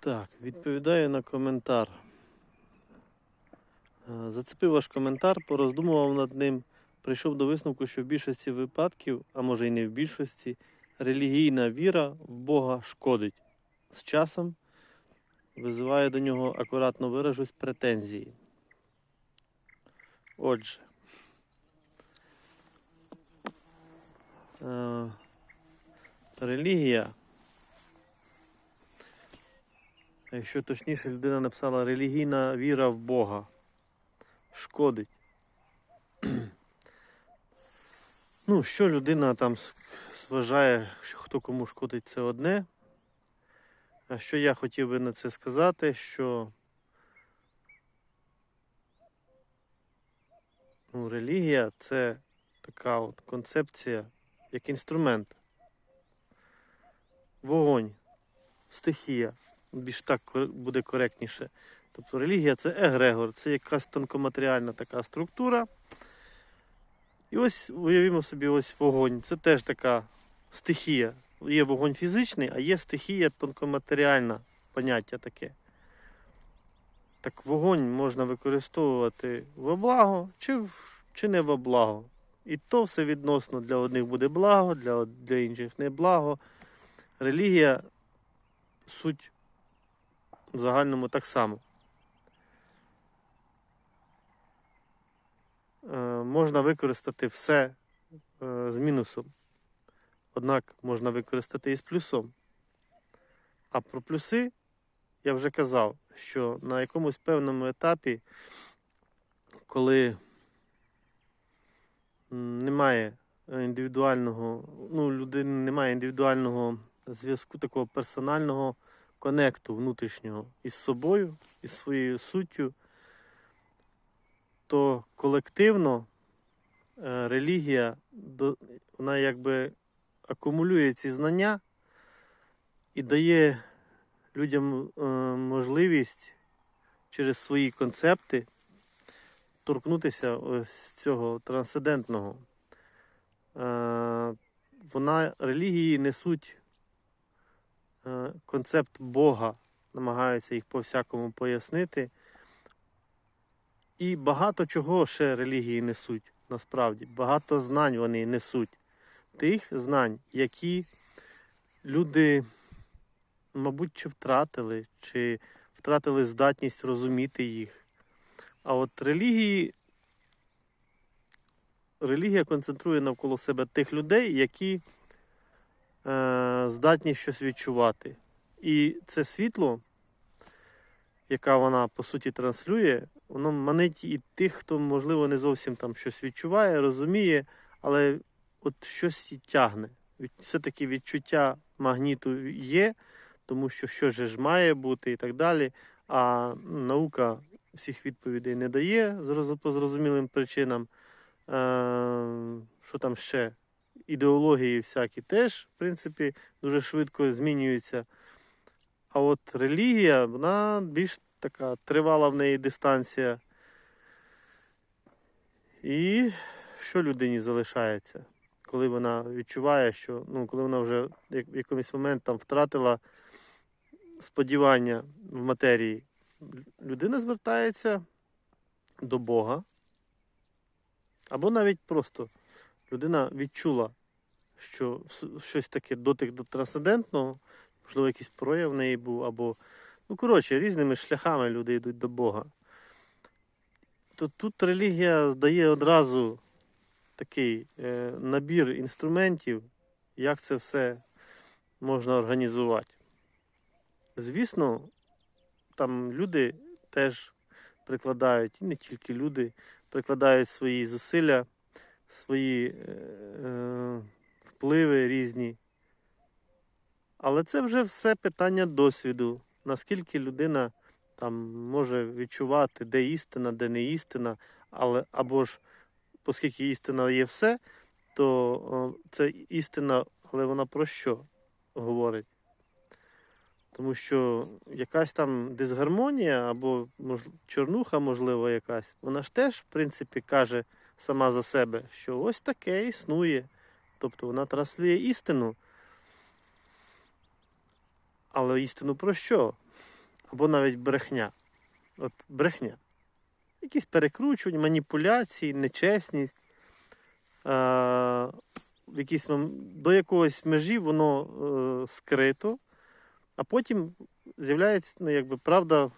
Так, відповідаю на коментар. Е, Зацепив ваш коментар, пороздумував над ним, прийшов до висновку, що в більшості випадків, а може і не в більшості, релігійна віра в Бога шкодить. З часом визиває до нього, акуратно виражусь, претензії. Отже. Е, релігія Якщо точніше, людина написала релігійна віра в Бога. Шкодить. ну, що людина там вважає, що хто кому шкодить, це одне. А що я хотів би на це сказати, що ну, релігія це така от концепція, як інструмент. Вогонь, стихія більш так буде коректніше. Тобто релігія це егрегор, це якась тонкоматеріальна така структура. І ось уявімо собі ось вогонь. Це теж така стихія. Є вогонь фізичний, а є стихія тонкоматеріальна поняття таке. Так вогонь можна використовувати во благо чи, в- чи не во благо. І то все відносно для одних буде благо, для, для інших не благо. Релігія суть в загальному так само. Е, можна використати все е, з мінусом. Однак можна використати і з плюсом. А про плюси я вже казав, що на якомусь певному етапі, коли немає індивідуального, ну, людини немає індивідуального зв'язку, такого персонального конекту внутрішнього із собою, із своєю суттю, то колективно е, релігія вона якби акумулює ці знання і дає людям е, можливість через свої концепти торкнутися ось цього трансцендентного. Е, Вона релігії несуть концепт Бога, намагаються їх по-всякому пояснити. І багато чого ще релігії несуть насправді. Багато знань вони несуть. Тих знань, які люди, мабуть, чи втратили, чи втратили здатність розуміти їх. А от релігії, релігія концентрує навколо себе тих людей, які е, здатні щось відчувати. І це світло, яке вона по суті транслює, воно манить і тих, хто, можливо, не зовсім там щось відчуває, розуміє, але от щось і тягне. Все-таки відчуття магніту є, тому що що ж має бути і так далі. А наука всіх відповідей не дає по зрозумілим причинам. Е, що там ще? Ідеології всякі теж, в принципі, дуже швидко змінюються. А от релігія, вона більш така тривала в неї дистанція. І що людині залишається, коли вона відчуває, що ну, коли вона вже в якийсь момент там втратила сподівання в матерії, людина звертається до Бога. Або навіть просто людина відчула, що щось таке дотик до трансцендентного, можливо, якийсь прояв в неї був, або, ну, коротше, різними шляхами люди йдуть до Бога. То тут релігія дає одразу такий е, набір інструментів, як це все можна організувати. Звісно, там люди теж прикладають, і не тільки люди, прикладають свої зусилля, свої е, е, впливи різні. Але це вже все питання досвіду. Наскільки людина там може відчувати, де істина, де не істина, але або ж, оскільки істина є все, то о, це істина, але вона про що говорить? Тому що якась там дисгармонія або чорнуха, можливо, якась, вона ж теж, в принципі, каже сама за себе, що ось таке існує. Тобто вона транслює істину. Але істину про що? або навіть брехня. От брехня. Якісь перекручування, маніпуляції, нечесність. Е, в якійсь, до якогось межі воно е, скрито, а потім з'являється ну, якби, правда,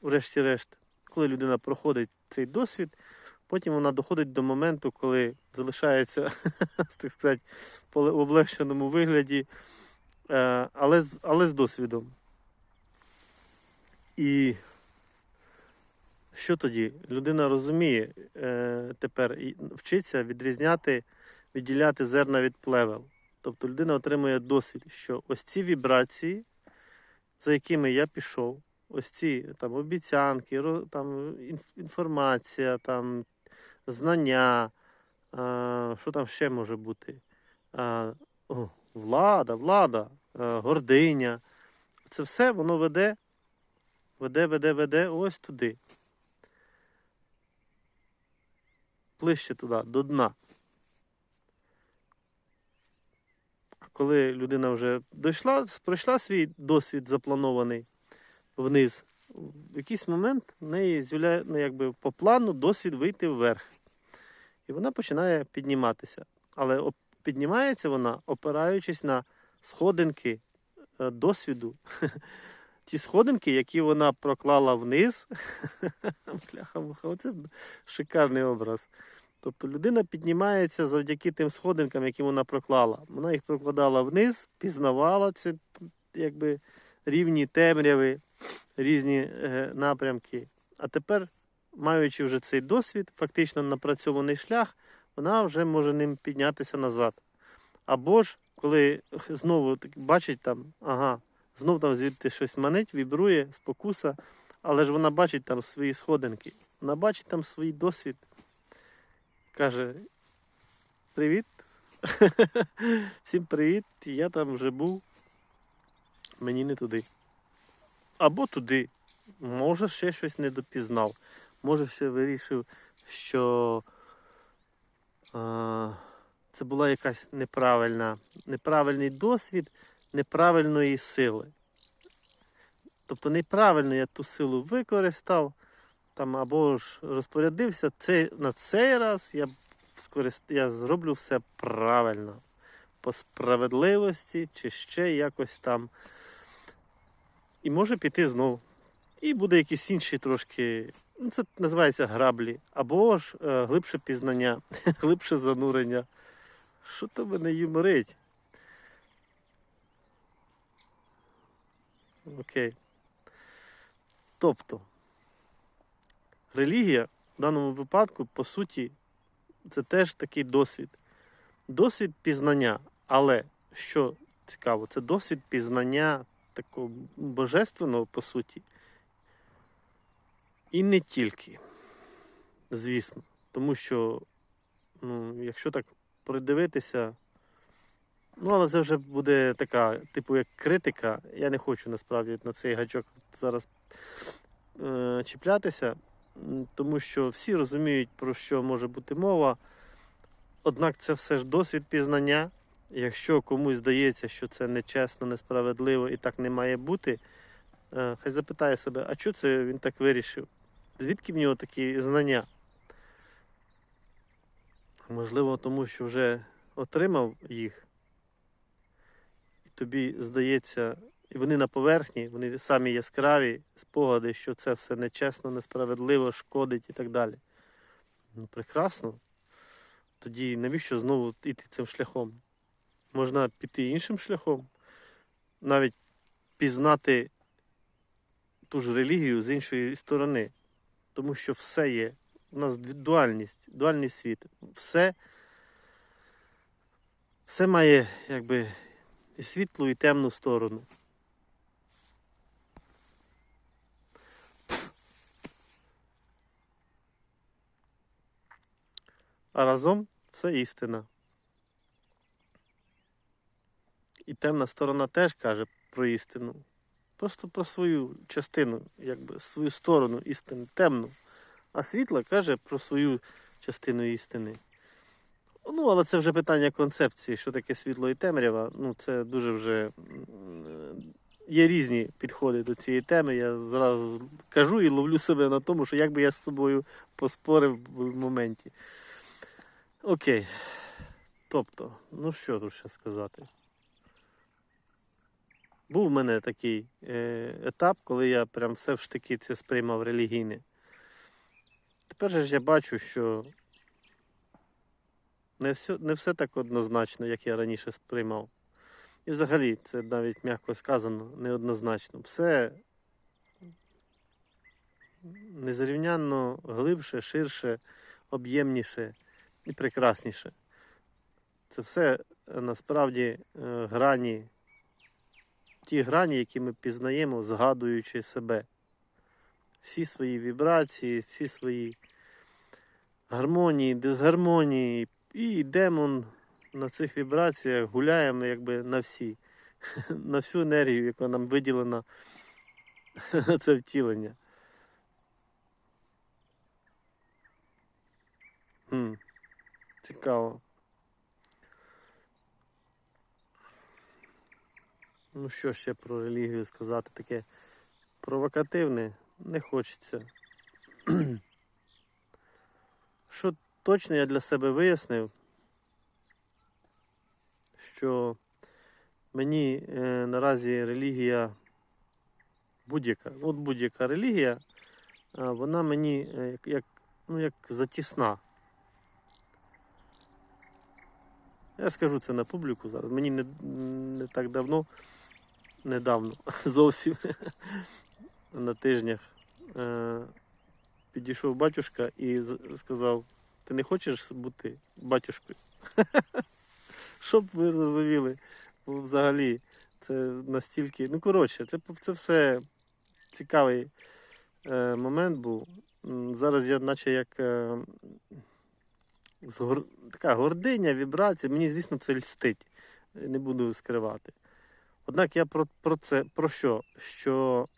врешті-решт, коли людина проходить цей досвід, потім вона доходить до моменту, коли залишається, так сказати, в облегшеному вигляді, е, але, але з досвідом. І що тоді? Людина розуміє е, тепер вчиться відрізняти, відділяти зерна від плевел. Тобто людина отримує досвід, що ось ці вібрації, за якими я пішов, ось ці там, обіцянки, там, інформація, там, знання, що там ще може бути? О, влада, влада, гординя. Це все воно веде, веде, веде, веде ось туди. Ближче туди, до дна. А коли людина вже дійшла, пройшла свій досвід запланований вниз, в якийсь момент в неї з'являє, ну, якби по плану досвід вийти вверх. І вона починає підніматися. Але піднімається вона, опираючись на сходинки е, досвіду. Ті сходинки, які вона проклала вниз. Оце шикарний образ. Тобто людина піднімається завдяки тим сходинкам, які вона проклала. Вона їх прокладала вниз, пізнавала ці якби, рівні темряви, різні е, напрямки. А тепер, маючи вже цей досвід, фактично напрацьований шлях, вона вже може ним піднятися назад. Або ж, коли знову бачить там, ага, знов там звідти щось манить, вібрує, спокуса, але ж вона бачить там свої сходинки, вона бачить там свій досвід. Каже: Привіт. Всім привіт. Я там вже був. Мені не туди. Або туди. Може, ще щось не допізнав. Може, ще вирішив, що а, це була якась неправильна, неправильний досвід неправильної сили. Тобто неправильно я ту силу використав, там, або ж розпорядився. Це, на цей раз я, скорист... я зроблю все правильно. По справедливості чи ще якось там. І може піти знов. І буде якісь інші трошки, ну це називається граблі, або ж е, глибше пізнання, глибше занурення. Що то мене юморить? Окей. Тобто, релігія в даному випадку, по суті, це теж такий досвід. Досвід пізнання. Але що цікаво, це досвід пізнання такого божественного, по суті. І не тільки, звісно. Тому що, ну, якщо так придивитися, ну, але це вже буде така, типу, як критика. Я не хочу насправді на цей гачок зараз е, чіплятися, тому що всі розуміють, про що може бути мова. Однак це все ж досвід пізнання. Якщо комусь здається, що це нечесно, несправедливо і так не має бути, е, хай запитає себе, а чого це він так вирішив? Звідки в нього такі знання? Можливо, тому що вже отримав їх, і тобі здається, і вони на поверхні, вони самі яскраві спогади, що це все нечесно, несправедливо, шкодить і так далі. Ну, прекрасно. Тоді навіщо знову йти цим шляхом? Можна піти іншим шляхом, навіть пізнати ту ж релігію з іншої сторони. Тому що все є. У нас дуальність, дуальний світ. Все, все має якби і світлу, і темну сторону. А разом це істина. І темна сторона теж каже про істину. Просто про свою частину, якби свою сторону істини, темну. А світла каже про свою частину істини. Ну, але це вже питання концепції, що таке світло і темрява. Ну, це дуже вже є різні підходи до цієї теми. Я зразу кажу і ловлю себе на тому, що як би я з собою поспорив в моменті. Окей. Тобто, ну що тут ще сказати? Був в мене такий е, етап, коли я прям все ж таки це сприймав релігійне. Тепер же ж я бачу, що не все, не все так однозначно, як я раніше сприймав. І взагалі, це навіть м'яко сказано, неоднозначно. Все незрівнянно глибше, ширше, об'ємніше і прекрасніше. Це все е, насправді е, грані, ті грані, які ми пізнаємо, згадуючи себе. Всі свої вібрації, всі свої гармонії, дисгармонії, і йдемо на цих вібраціях, гуляємо якби на всі, на всю енергію, яка нам виділена на це втілення. Цікаво. Ну, що ще про релігію сказати? Таке провокативне не хочеться. Що точно я для себе вияснив, що мені е, наразі релігія будь-яка, от будь-яка релігія, а, вона мені е, як, ну, як затісна. Я скажу це на публіку зараз. Мені не, не так давно, недавно зовсім на тижнях е, підійшов батюшка і сказав: ти не хочеш бути батюшкою? Щоб ви розуміли, взагалі це настільки. Ну, коротше, це, це все цікавий е, момент був. Зараз я, наче як е, згор... така гординя, вібрація. Мені, звісно, це льстить. Не буду скривати. Однак я про, про це про що? Що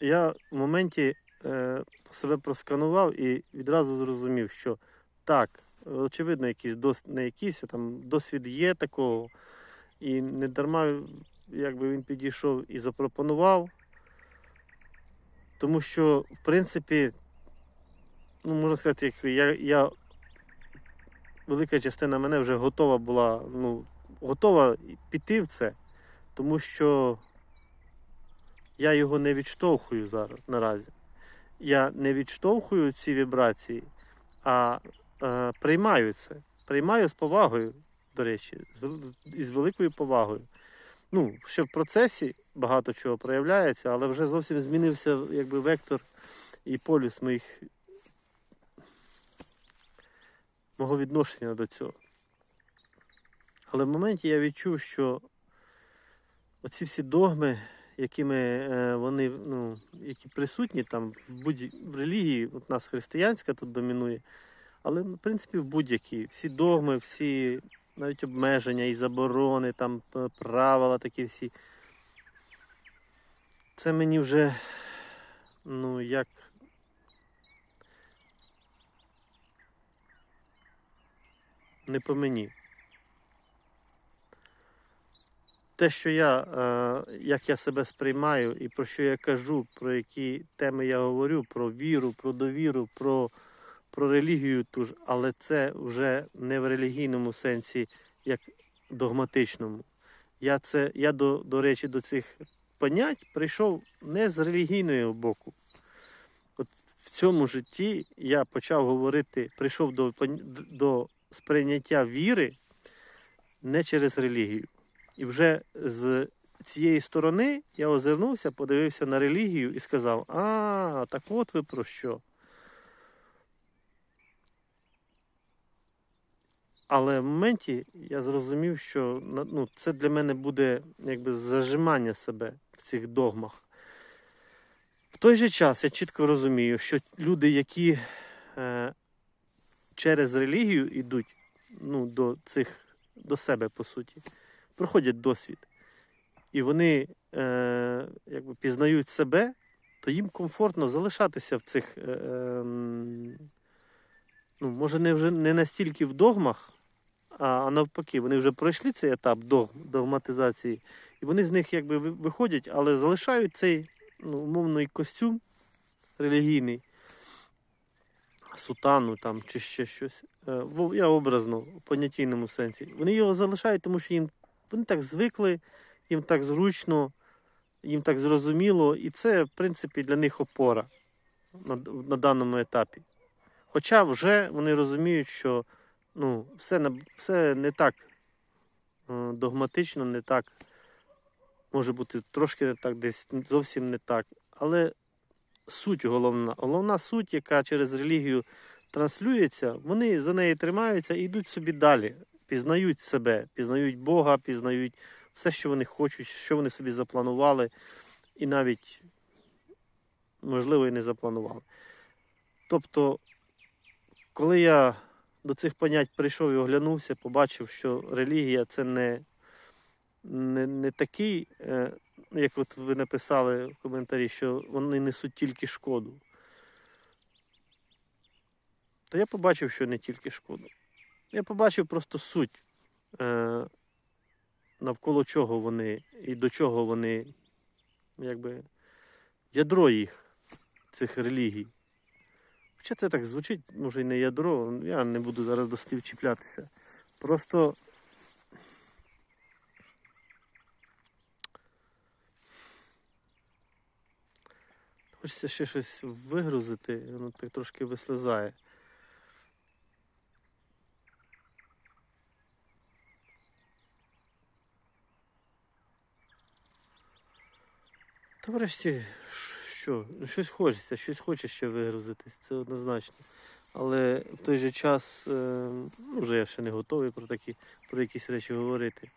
я в моменті е, себе просканував і відразу зрозумів, що так, очевидно, якийсь дос, не якийсь, а там досвід є такого. І не дарма, якби він підійшов і запропонував. Тому що, в принципі, ну, можна сказати, як я, я велика частина мене вже готова була, ну, готова піти в це, тому що я його не відштовхую зараз наразі. Я не відштовхую ці вібрації, а е, приймаю це. Приймаю з повагою, до речі, і з великою повагою. Ну, ще в процесі багато чого проявляється, але вже зовсім змінився якби, вектор і полюс моїх мого відношення до цього. Але в моменті я відчув, що оці всі догми, якими е, вони, ну, які присутні там в будь в релігії, от нас християнська тут домінує, але в принципі в будь-якій, всі догми, всі навіть обмеження і заборони, там правила такі всі. Це мені вже, ну, як. Не по мені. Те, що я, е, як я себе сприймаю і про що я кажу, про які теми я говорю, про віру, про довіру, про, про релігію ту ж, але це вже не в релігійному сенсі, як догматичному. Я, це, я до, до речі, до цих понять прийшов не з релігійного боку. От в цьому житті я почав говорити, прийшов до, до сприйняття віри не через релігію. І вже з цієї сторони я озирнувся, подивився на релігію і сказав: А, так от ви про що. Але в моменті я зрозумів, що ну, це для мене буде якби зажимання себе в цих догмах. В той же час я чітко розумію, що люди, які е, через релігію йдуть ну, до цих, до себе, по суті, проходять досвід, і вони е, якби пізнають себе, то їм комфортно залишатися в цих, е, ем, ну, може, не вже не настільки в догмах, а, а навпаки, вони вже пройшли цей етап дог, догматизації, І вони з них якби виходять, але залишають цей ну, умовний костюм релігійний, сутану там чи ще щось. Е, Я образно, в понятійному сенсі. Вони його залишають, тому що їм вони так звикли, їм так зручно, їм так зрозуміло, і це, в принципі, для них опора на, на даному етапі. Хоча вже вони розуміють, що ну, все, все не так е, догматично, не так. Може бути трошки не так, десь зовсім не так. Але суть головна. Головна суть, яка через релігію транслюється, вони за неї тримаються і йдуть собі далі. Пізнають себе, пізнають Бога, пізнають все, що вони хочуть, що вони собі запланували, і навіть, можливо, і не запланували. Тобто, коли я до цих понять прийшов і оглянувся, побачив, що релігія це не, не, не такий, е, як от ви написали в коментарі, що вони несуть тільки шкоду. То я побачив, що не тільки шкоду. Я побачив просто суть, е, навколо чого вони і до чого вони, якби, ядро їх, цих релігій. Хоча це так звучить, може і не ядро, я не буду зараз до слів чіплятися. Просто хочеться ще щось вигрузити, воно так трошки вислизає. Та врешті, що, ну, щось хочеться, щось хоче ще вигрузити, це однозначно. Але в той же час, е, ну, вже я ще не готовий про такі, про якісь речі говорити.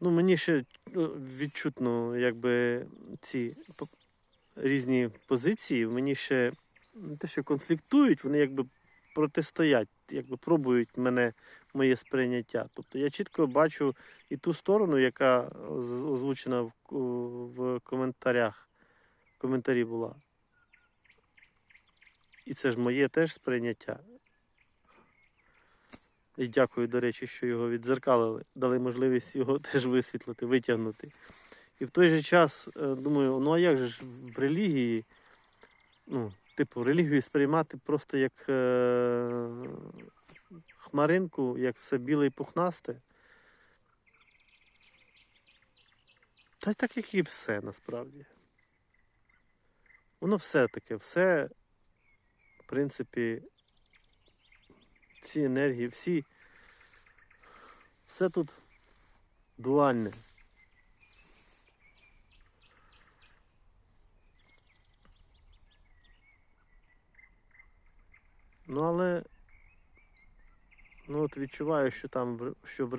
Ну, мені ще ну, відчутно, якби ці різні позиції, мені ще не те, що конфліктують, вони якби протистоять, якби пробують мене, моє сприйняття. Тобто я чітко бачу і ту сторону, яка озвучена в, в коментарях. В коментарі була. І це ж моє теж сприйняття. І дякую, до речі, що його відзеркалили, дали можливість його теж висвітлити, витягнути. І в той же час е, думаю, ну а як же ж в релігії, ну, типу, релігію сприймати просто як е- хмаринку, як все біле і пухнасте. Та й так, як і все насправді. Воно все таке, все, в принципі, всі енергії, всі, все тут дуальне. Ну, але ну, от відчуваю, що там що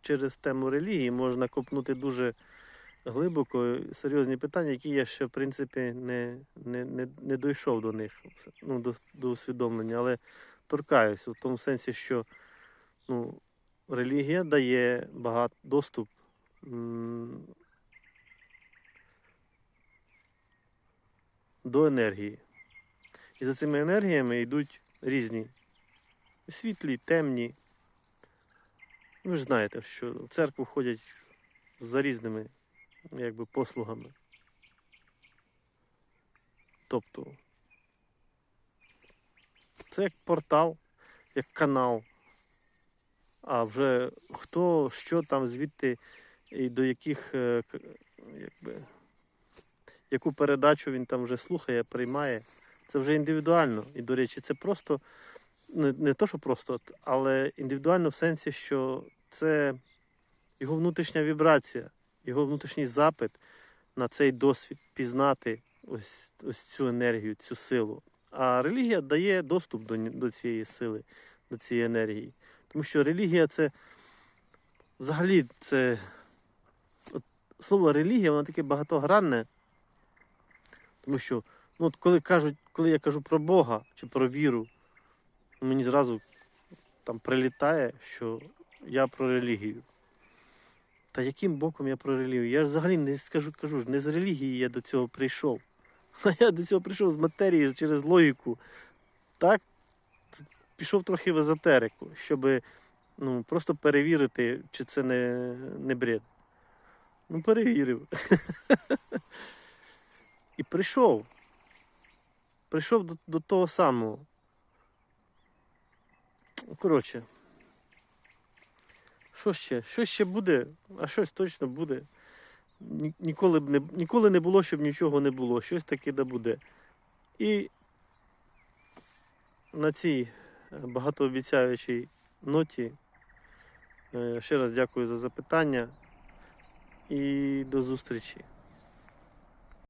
через тему релігії можна копнути дуже глибоко серйозні питання, які я ще, в принципі, не, не, не, не дійшов до них, ну, до, до усвідомлення, але торкаюся в тому сенсі, що ну, релігія дає багато доступ до енергії. І за цими енергіями йдуть різні світлі, темні. Ви ж знаєте, що в церкву ходять за різними якби, послугами. Тобто це як портал, як канал. А вже хто, що там, звідти і до яких, е, якби, яку передачу він там вже слухає, приймає, це вже індивідуально. І, до речі, це просто не, не то, що просто, але індивідуально в сенсі, що це його внутрішня вібрація, його внутрішній запит на цей досвід пізнати ось, ось цю енергію, цю силу. А релігія дає доступ до, до цієї сили, до цієї енергії. Тому що релігія це взагалі це от, слово релігія, воно таке багатогранне. Тому що, ну, от коли кажуть, коли я кажу про Бога чи про віру, мені зразу там прилітає, що я про релігію. Та яким боком я про релігію? Я взагалі не скажу, кажу, ж, не з релігії я до цього прийшов. А я до цього прийшов з матерії через логіку. Так, пішов трохи в езотерику, щоб Ну, просто перевірити, чи це не, не бред. Ну, перевірив. І прийшов. Прийшов до, до того самого. Коротше. Що ще? Що ще буде? А щось точно буде. Ні- Ніколи, б не, ніколи не було, щоб нічого не було. Щось таке да буде. І на цій е, багатообіцяючій ноті е, ще раз дякую за запитання і до зустрічі.